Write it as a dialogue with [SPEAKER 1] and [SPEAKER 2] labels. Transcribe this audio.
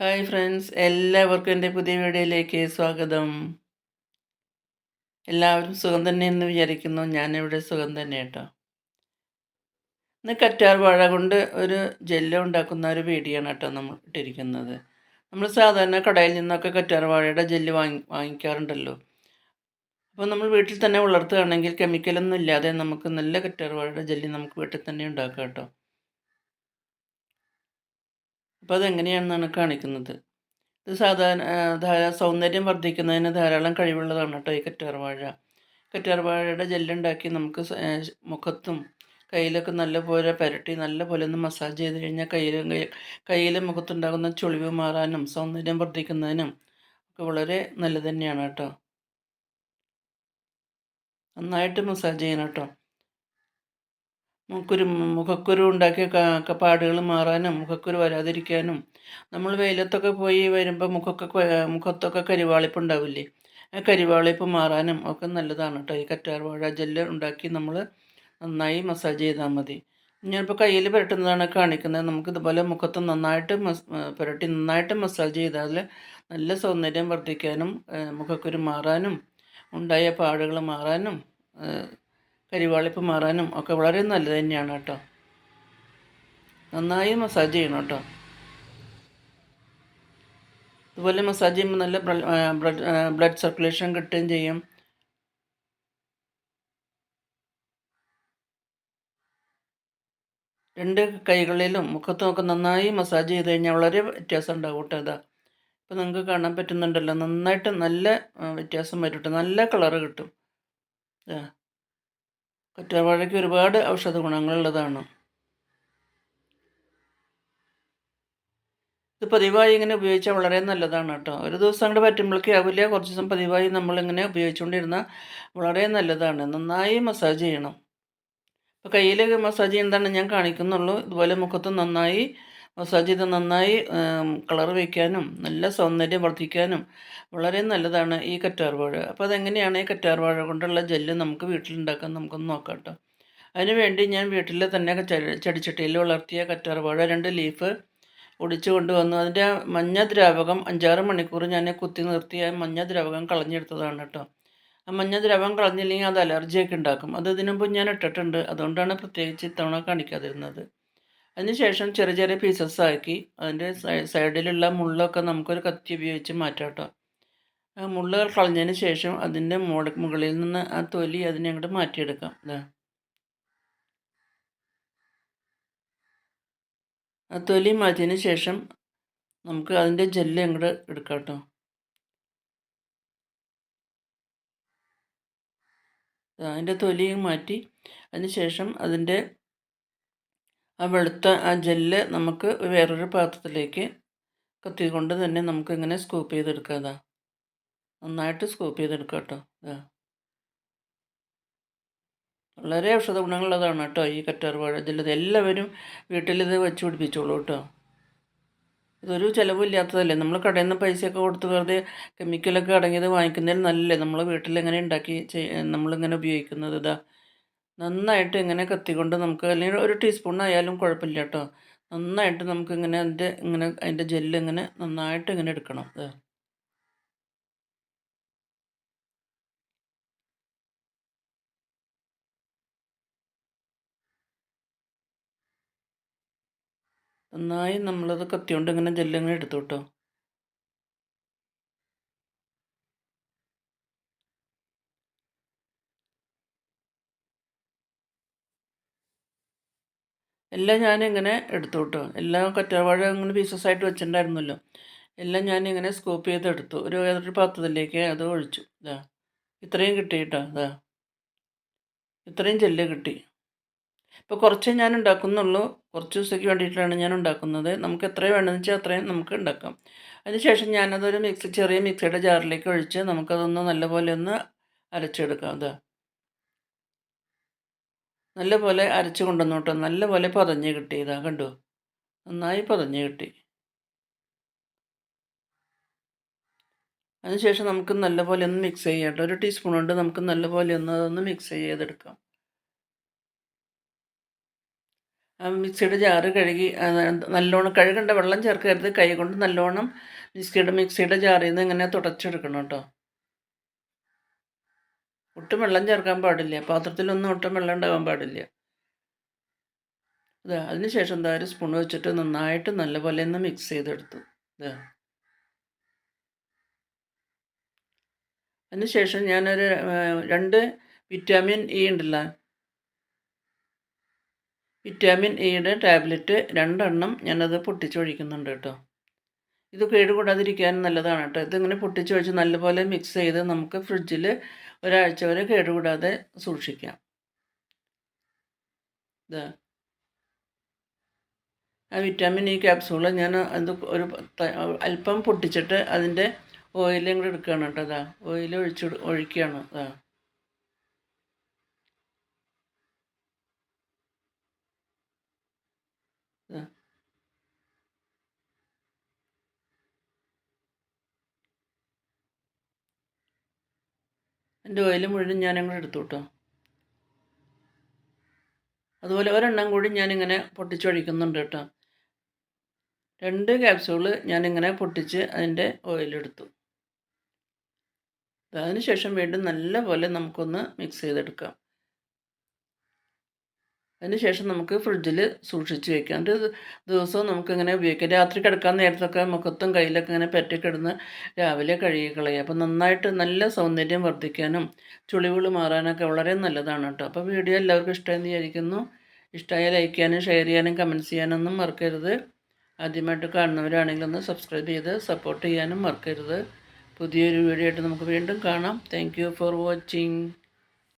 [SPEAKER 1] Hi friends എല്ലാവർക്കും എന്റെ പുതിയ വീഡിയോയിലേക്ക് സ്വാഗതം. എല്ലാവരും സുഖം തന്നെ എന്ന് വിചാരിക്കുന്നു. ഞാനിവിടെ സുഖം തന്നെ കേട്ടോ. ഇന്ന് കറ്റാർ വാഴ കൊണ്ട് ഒരു ജെല്ല് ഉണ്ടാക്കുന്ന ഒരു വീഡിയോ ആണ് കേട്ടോ നമ്മൾ ഇട്ടിരിക്കുന്നത്. നമ്മൾ സാധാരണ കടയിൽ നിന്നൊക്കെ കറ്റാർ വാഴയുടെ ജെല്ല് വാങ്ങി വാങ്ങിക്കാറുണ്ടല്ലോ. അപ്പോൾ നമ്മൾ വീട്ടിൽ തന്നെ വളർത്തുകയാണെങ്കിൽ കെമിക്കലൊന്നും ഇല്ലാതെ നമുക്ക് നല്ല കറ്റാർ വാഴയുടെ ജെല്ല് നമുക്ക് വീട്ടിൽ തന്നെ ഉണ്ടാക്കാം കേട്ടോ. അപ്പോൾ അതെങ്ങനെയാണെന്നാണ് കാണിക്കുന്നത്? ഇത് സാധാരണ സൗന്ദര്യം വർദ്ധിക്കുന്നതിന് ധാരാളം കഴിവുള്ളതാണ് കേട്ടോ ഈ കറ്റാർവാഴ കറ്റാർവാഴയുടെ ജെല്ലുണ്ടാക്കി നമുക്ക് മുഖത്തും കയ്യിലൊക്കെ നല്ലപോലെ പുരട്ടി നല്ലപോലെ ഒന്ന് മസാജ് ചെയ്ത് കഴിഞ്ഞാൽ കയ്യിലും കയ്യിലും മുഖത്തുണ്ടാകുന്ന ചുളിവ് മാറാനും സൗന്ദര്യം വർദ്ധിക്കുന്നതിനും ഒക്കെ വളരെ നല്ലത് തന്നെയാണ് കേട്ടോ. നന്നായിട്ട് മസാജ് ചെയ്യണം കേട്ടോ. കുരു മുഖക്കുരു ഉണ്ടാക്കിയ കപ്പാടുകൾ മാറാനും മുഖക്കുരു വരാതിരിക്കാനും. നമ്മൾ വെയിലത്തൊക്കെ പോയി വരുമ്പോൾ മുഖമൊക്കെ മുഖത്തൊക്കെ കരിവാളിപ്പ് ഉണ്ടാവില്ലേ? ആ കരിവാളിപ്പ് മാറാനും ഒക്കെ നല്ലതാണ് കേട്ടോ ഈ കറ്റാർവാഴ ജെല്ല് ഉണ്ടാക്കി നമ്മൾ നന്നായി മസാജ് ചെയ്താൽ മതി. ഞാനിപ്പോൾ കയ്യിൽ പുരട്ടുന്നതാണ് കാണിക്കുന്നത്. നമുക്ക് ഇതുപോലെ മുഖത്ത് നന്നായിട്ട് മസ് പുരട്ടി നന്നായിട്ട് മസാജ് ചെയ്താൽ നല്ല സൗന്ദര്യം വർദ്ധിക്കാനും മുഖക്കുരു മാറാനും ഉണ്ടായ പാടുകൾ മാറാനും കരിവാളിപ്പ് മാറാനും ഒക്കെ വളരെ നല്ലത് തന്നെയാണ് കേട്ടോ. നന്നായി മസാജ് ചെയ്യണം കേട്ടോ. അതുപോലെ മസാജ് ചെയ്യുമ്പോൾ നല്ല ബ്ലഡ് സർക്കുലേഷൻ കിട്ടുകയും ചെയ്യും. രണ്ട് കൈകളിലും മുഖത്തും ഒക്കെ നന്നായി മസാജ് ചെയ്ത് കഴിഞ്ഞാൽ വളരെ വ്യത്യാസം ഉണ്ടാവും കേട്ടോ ഇതാ. ഇപ്പം നിങ്ങൾക്ക് കാണാൻ പറ്റുന്നുണ്ടല്ലോ നന്നായിട്ട് നല്ല വ്യത്യാസം വരും കേട്ടോ നല്ല കളറ് കിട്ടും. കറ്റാർവാഴയ്ക്ക് ഒരുപാട് ഔഷധ ഗുണങ്ങളുള്ളതാണ്. ഇത് പതിവായി ഇങ്ങനെ ഉപയോഗിച്ചാൽ വളരെ നല്ലതാണ് കേട്ടോ. ഒരു ദിവസം അങ്ങോട്ട് പറ്റുമ്പോഴേക്ക് ആവില്ല. കുറച്ച് ദിവസം പതിവായി നമ്മളിങ്ങനെ ഉപയോഗിച്ചുകൊണ്ടിരുന്ന വളരെ നല്ലതാണ്. നന്നായി മസാജ് ചെയ്യണം. ഇപ്പോൾ കയ്യിൽ മസാജ് ചെയ്യുന്നതാണ് ഞാൻ കാണിക്കുന്നുള്ളൂ. ഇതുപോലെ മുഖത്ത് നന്നായി മസാജ് ചെയ്ത് നന്നായി കളർ വയ്ക്കാനും നല്ല സൗന്ദര്യം വർദ്ധിക്കാനും വളരെ നല്ലതാണ് ഈ കറ്റാർവാഴ. അപ്പോൾ അതെങ്ങനെയാണ് ഈ കറ്റാർവാഴ കൊണ്ടുള്ള ജെല്ല് നമുക്ക് വീട്ടിലുണ്ടാക്കാൻ നമുക്കൊന്ന് നോക്കാം കേട്ടോ അതിനുവേണ്ടി ഞാൻ വീട്ടിൽ തന്നെ ചെടിച്ചട്ടിയിൽ വളർത്തിയ കറ്റാർവാഴ രണ്ട് ലീഫ് ഒടിച്ചു കൊണ്ടുവന്നു. അതിന്റെ മഞ്ഞ ദ്രാവകം അഞ്ചാറ് മണിക്കൂർ ഞാൻ കുത്തി നിർത്തി ആ മഞ്ഞ ദ്രാവകം കളഞ്ഞെടുത്തതാണ് കേട്ടോ ആ മഞ്ഞ ദ്രാവകം കളഞ്ഞില്ലെങ്കിൽ അത് അലർജിയൊക്കെ ഉണ്ടാക്കും. അത് ഇതിനുമ്പോൾ ഞാൻ ഇട്ടിട്ടുണ്ട്. അതുകൊണ്ടാണ് പ്രത്യേകിച്ച് ഇത്തവണ കാണിക്കാതിരുന്നത്. അതിനുശേഷം ചെറിയ ചെറിയ പീസസ് ആക്കി അതിന്റെ സൈഡിലുള്ള മുള്ളൊക്കെ നമുക്കൊരു കത്തി ഉപയോഗിച്ച് മാറ്റാം കേട്ടോ മുള്ളുകൾ കളഞ്ഞതിന് ശേഷം അതിന്റെ മുകളിൽ നിന്ന് ആ തൊലി അതിനെ അങ്ങോട്ട് മാറ്റിയെടുക്കാം. ഇതാ ആ തൊലി മാറ്റിയതിന് ശേഷം നമുക്ക് അതിന്റെ ജെല്ല് അങ്ങോട്ട് എടുക്കാം കേട്ടോ അതിന്റെ തൊലിയും മാറ്റി അതിന് ശേഷം അതിന്റെ ആ വെളുത്ത ആ ജെല്ല് നമുക്ക് വേറൊരു പാത്രത്തിലേക്ക് കത്തി കൊണ്ട് തന്നെ നമുക്കിങ്ങനെ സ്കൂപ്പ് ചെയ്തെടുക്കാം അതാ നന്നായിട്ട് സ്കൂപ്പ് ചെയ്തെടുക്കാം കേട്ടോ ഇതാ വളരെ ഔഷധ ഗുണങ്ങളുള്ളതാണ് കേട്ടോ ഈ കറ്റാർ വാഴ ജെല്ല് എല്ലാവരും വീട്ടിലിത് വെച്ച് പിടിപ്പിച്ചോളൂ കേട്ടോ. ഇതൊരു ചിലവില്ലാത്തതല്ലേ? നമ്മൾ കടയിൽ നിന്ന് പൈസയൊക്കെ കൊടുത്ത് വെറുതെ കെമിക്കലൊക്കെ അടങ്ങിയത് വാങ്ങിക്കുന്നതിൽ നല്ലല്ലേ നമ്മൾ വീട്ടിലിങ്ങനെ ഉണ്ടാക്കി നമ്മളിങ്ങനെ ഉപയോഗിക്കുന്നത് ഇതാ നന്നായിട്ട് ഇങ്ങനെ കത്തിക്കൊണ്ട് നമുക്ക് അല്ലെങ്കിൽ ഒരു ടീസ്പൂൺ ആയാലും കുഴപ്പമില്ല കേട്ടോ. നന്നായിട്ട് നമുക്ക് ഇങ്ങനെ അതിന്റെ ഇങ്ങനെ അതിന്റെ ജെല്ല് ഇങ്ങനെ നന്നായിട്ട് ഇങ്ങനെ എടുക്കണം. അത് നന്നായി നമ്മളത് കത്തിയോണ്ട് ഇങ്ങനെ ജെല്ലിങ്ങനെ എടുത്തു കേട്ടോ. എല്ലാം ഞാനിങ്ങനെ എടുത്തു കേട്ടോ എല്ലാം കറ്റാവാഴ ഇങ്ങനെ പീസസ് ആയിട്ട് വെച്ചിട്ടുണ്ടായിരുന്നല്ലോ. എല്ലാം ഞാനിങ്ങനെ സ്കൂപ്പ് ചെയ്തെടുത്തു. ഒരു ഏതൊരു പാത്രത്തിലേക്ക് അത് ഒഴിച്ചു. ഇതാ ഇത്രയും കിട്ടി കേട്ടോ ഇതാ ഇത്രയും ചെല്ല് കിട്ടി. ഇപ്പോൾ കുറച്ചേ ഞാൻ ഉണ്ടാക്കുന്നുള്ളൂ. കുറച്ച് ദിവസത്തേക്ക് വേണ്ടിയിട്ടാണ് ഞാൻ ഉണ്ടാക്കുന്നത്. നമുക്ക് എത്രയും വേണമെന്ന് വെച്ചാൽ അത്രയും നമുക്ക് ഉണ്ടാക്കാം. അതിനുശേഷം ഞാനതൊരു മിക്സി ചെറിയ മിക്സിയുടെ ജാറിലേക്ക് ഒഴിച്ച് നമുക്കതൊന്ന് നല്ലപോലെ ഒന്ന് അരച്ചെടുക്കാം. അതാ നല്ലപോലെ അരച്ച് കൊണ്ടുവന്നു കേട്ടോ നല്ലപോലെ പതഞ്ഞ് കിട്ടി ഇതാ കണ്ടു? നന്നായി പതഞ്ഞ് കിട്ടി. അതിനുശേഷം നമുക്ക് നല്ലപോലെ ഒന്ന് മിക്സ് ചെയ്യാം ഒരു ടീസ്പൂൺ കൊണ്ട് നമുക്ക് നല്ലപോലെ ഒന്ന് അതൊന്ന് മിക്സ് ചെയ്തെടുക്കാം. ആ മിക്സിയുടെ ജാറ് കഴുകി നല്ലോണം കഴുകേണ്ട വെള്ളം ചേർക്കരുത്. കൈ കൊണ്ട് നല്ലോണം മിക്സിയുടെ മിക്സിയുടെ ജാറിൽ നിന്ന് ഇങ്ങനെ തുടച്ചെടുക്കണം കേട്ടോ. ഒട്ടും വെള്ളം ചേർക്കാൻ പാടില്ല. പാത്രത്തിലൊന്നും ഒട്ടും വെള്ളം ഉണ്ടാകാൻ പാടില്ല. ഇതാ അതിന് ശേഷം എന്താ ഒരു സ്പൂൺ വെച്ചിട്ട് നന്നായിട്ട് നല്ലപോലെ ഒന്ന് മിക്സ് ചെയ്തെടുത്തു. ഇതാ അതിന് ശേഷം ഞാനൊരു രണ്ട് വിറ്റാമിൻ ഇ ഉണ്ടല്ലോ. വിറ്റാമിൻ ഇയുടെ ടാബ്ലറ്റ് രണ്ടെണ്ണം ഞാനത് പൊട്ടിച്ചൊഴിക്കുന്നുണ്ട് കേട്ടോ. ഇത് കേടുകൂടാതിരിക്കാൻ നല്ലതാണ് കേട്ടോ. ഇതിങ്ങനെ പൊട്ടിച്ച് വെച്ച് നല്ലപോലെ മിക്സ് ചെയ്ത് നമുക്ക് ഫ്രിഡ്ജിൽ ഒരാഴ്ച വരെ കേടുകൂടാതെ സൂക്ഷിക്കാം. ഇതാ ആ വിറ്റാമിൻ ഇ ക്യാപ്സൂൾ ഞാൻ അത് ഒരു അല്പം പൊട്ടിച്ചിട്ട് അതിന്റെ ഓയിലും കൂടെ എടുക്കുകയാണ് കേട്ടോ. അതാ ഓയിൽ ഒഴിച്ച് ഒഴിക്കുകയാണ്. അതാ ഇതാ. എന്റെ ഓയിൽ മുഴുവൻ ഞാൻ അങ്ങോട്ട് എടുത്തു കേട്ടോ. അതുപോലെ ഒരെണ്ണം കൂടി ഞാനിങ്ങനെ പൊട്ടിച്ചൊഴിക്കുന്നുണ്ട് കേട്ടോ. രണ്ട് ക്യാപ്സ്യൂൾ ഞാനിങ്ങനെ പൊട്ടിച്ച് അതിന്റെ ഓയിലെടുത്തു അതിന് ശേഷം വീണ്ടും നല്ലപോലെ നമുക്കൊന്ന് മിക്സ് ചെയ്തെടുക്കാം. അതിന് ശേഷം നമുക്ക് ഫ്രിഡ്ജിൽ സൂക്ഷിച്ച് വെക്കാം. ഒരു ദിവസവും നമുക്കിങ്ങനെ ഉപയോഗിക്കാം. രാത്രി കിടക്കാൻ നേരത്തൊക്കെ മുഖത്തും കയ്യിലൊക്കെ ഇങ്ങനെ പറ്റിക്കിടന്ന് രാവിലെ കഴുകി കളയുക അപ്പോൾ നന്നായിട്ട് നല്ല സൗന്ദര്യം വർദ്ധിക്കാനും ചുളിവുകൾ മാറാനൊക്കെ വളരെ നല്ലതാണ് കേട്ടോ. അപ്പോൾ വീഡിയോ എല്ലാവർക്കും ഇഷ്ടമെന്ന് വിചാരിക്കുന്നു. ഇഷ്ടമായ ലൈക്ക് ചെയ്യാനും ഷെയർ ചെയ്യാനും കമന്റ്സ് ചെയ്യാനൊന്നും മറക്കരുത്. ആദ്യമായിട്ട് കാണുന്നവരാണെങ്കിൽ ഒന്ന് സബ്സ്ക്രൈബ് ചെയ്ത് സപ്പോർട്ട് ചെയ്യാനും മറക്കരുത്. പുതിയൊരു വീഡിയോ ആയിട്ട് നമുക്ക് വീണ്ടും കാണാം. Thank for watching